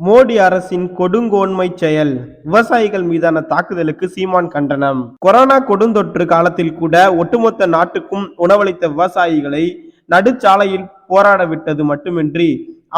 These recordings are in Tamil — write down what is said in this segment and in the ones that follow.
மோடி அரசின் கொடுங்கோன்மை செயல். விவசாயிகள் மீதான தாக்குதலுக்கு சீமான் கண்டனம். கொரோனா கொடுந்தொற்று காலத்தில் கூட ஒட்டுமொத்த நாட்டுக்கும் உணவளித்த விவசாயிகளை நடுச்சாலையில் போராட விட்டது மட்டுமின்றி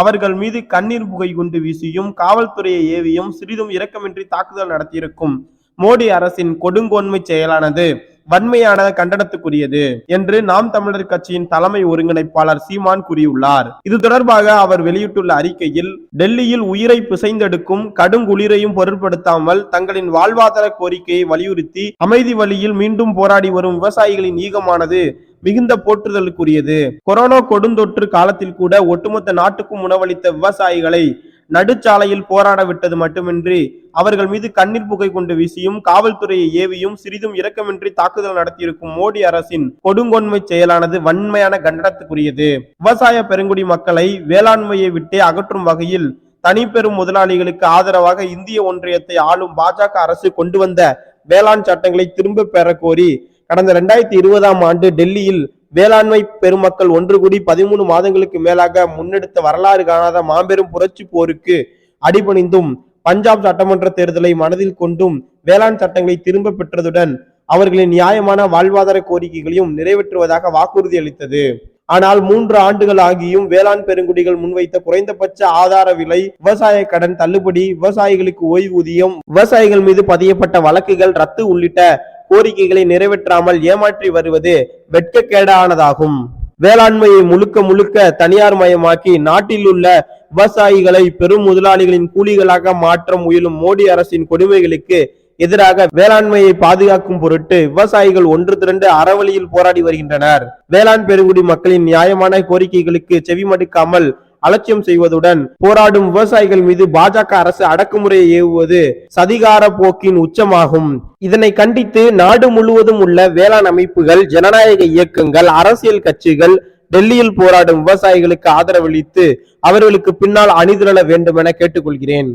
அவர்கள் மீது கண்ணீர் புகை குண்டு வீசியும் காவல்துறையை ஏவியும் சிறிதும் இரக்கமின்றி தாக்குதல் நடத்தியிருக்கும் மோடி அரசின் கொடுங்கோன்மை செயலானது வன்மையான கண்டனத்துக்குரியது என்று நாம் தமிழர் கட்சியின் தலைமை ஒருங்கிணைப்பாளர் சீமான் கூறியுள்ளார். இது தொடர்பாக அவர் வெளியிட்டுள்ள அறிக்கையில் டெல்லியில் உயிரை பிசைந்தெடுக்கும் கடுங்குளிரையும் பொருட்படுத்தாமல் தங்களின் வாழ்வாதார கோரிக்கையை வலியுறுத்தி அமைதி வழியில் மீண்டும் போராடி வரும் விவசாயிகளின் ஈகமானது மிகுந்த போற்றுதலுக்குரியது. கொரோனா கொடுந்தொற்று காலத்தில் கூட ஒட்டுமொத்த நாட்டுக்கும் உணவளித்த விவசாயிகளை நடுச்சாலையில் போராட விட்டது மட்டுமின்றி அவர்கள் மீது கண்ணீர் புகை கொண்டு வீசியும் காவல்துறையை ஏவியும் சிறிதும் இரக்கமின்றி தாக்குதல் நடத்தியிருக்கும் மோடி அரசின் கொடுங்கொன்மை செயலானது வன்மையான கண்டனத்துக்குரியது. விவசாய பெருங்குடி மக்களை வேளாண்மையை விட்டே அகற்றும் வகையில் தனிப்பெரும் முதலாளிகளுக்கு ஆதரவாக இந்திய ஒன்றியத்தை ஆளும் பாஜக அரசு கொண்டு வந்த வேளாண் சட்டங்களை திரும்ப பெற கோரி கடந்த இரண்டாயிரத்தி இருபதாம் ஆண்டு டெல்லியில் வேளாண்மை பெருமக்கள் ஒன்று கூடி பதிமூணு மாதங்களுக்கு மேலாக முன்னெடுத்த வரலாறு காணாத மாபெரும் புரட்சி போருக்கு அடிபணிந்தும் பஞ்சாப் சட்டமன்ற தேர்தலை மனதில் கொண்டும் வேளாண் சட்டங்களை திரும்ப பெற்றதுடன் அவர்களின் நியாயமான வாழ்வாதார கோரிக்கைகளையும் நிறைவேற்றுவதாக வாக்குறுதி அளித்தது. ஆனால் மூன்று ஆண்டுகள் ஆகியும் வேளாண் பெருங்குடிகள் முன்வைத்த குறைந்தபட்ச ஆதார விலை விவசாய கடன் தள்ளுபடி விவசாயிகளுக்கு ஓய்வூதியம் விவசாயிகள் மீது பதியப்பட்ட வழக்குகள் ரத்து உள்ளிட்ட கோரிக்கைகளை நிறைவேற்றாமல் ஏமாற்றி வருவது வெட்கக்கேடானதாகும். வேளாண்மையை முழுக்க முழுக்க தனியார் மயமாக்கி நாட்டில் உள்ள விவசாயிகளை பெரும் முதலாளிகளின் கூலிகளாக மாற்ற முயலும் மோடி அரசின் கொடுமைகளுக்கு எதிராக வேளாண்மையை பாதுகாக்கும் பொருட்டு விவசாயிகள் ஒன்று திரண்டு அறவழியில் போராடி வருகின்றனர். வேளாண் பெருங்குடி மக்களின் நியாயமான கோரிக்கைகளுக்கு செவிமடுக்காமல் அலட்சியம் செய்வதுடன் போராடும் விவசாயிகள் மீது பாஜக அரசு அடக்குமுறையை ஏவுவது சதிகார போக்கின் உச்சமாகும். இதனை கண்டித்து நாடு முழுவதும் உள்ள வேளாண் அமைப்புகள் ஜனநாயக இயக்கங்கள் அரசியல் கட்சிகள் டெல்லியில் போராடும் விவசாயிகளுக்கு ஆதரவளித்து அவர்களுக்கு பின்னால் அணிதிரள வேண்டும் என கேட்டுக்கொள்கிறேன்.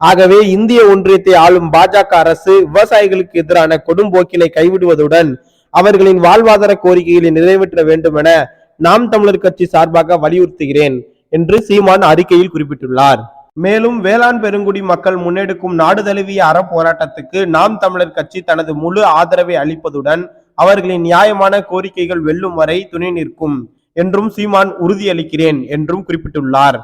ஆகவே இந்திய ஒன்றியத்தை ஆளும் பாஜக அரசு விவசாயிகளுக்கு எதிரான கொடும்போக்கினை கைவிடுவதுடன் அவர்களின் வாழ்வாதார கோரிக்கைகளை நிறைவேற்ற வேண்டும் என நாம் தமிழர் கட்சி சார்பாக வலியுறுத்துகிறேன் என்று சீமான் அறிக்கையில் குறிப்பிட்டுள்ளார். மேலும் வேளாண் பெருங்குடி மக்கள் முன்னெடுக்கும் நாடு தழுவிய அற போராட்டத்துக்கு நாம் தமிழர் கட்சி தனது முழு ஆதரவை அளிப்பதுடன் அவர்களின் நியாயமான கோரிக்கைகள் வெல்லும் வரை துணை நிற்கும் என்றும் சீமான் உறுதியளிக்கிறேன் என்றும் குறிப்பிட்டுள்ளார்.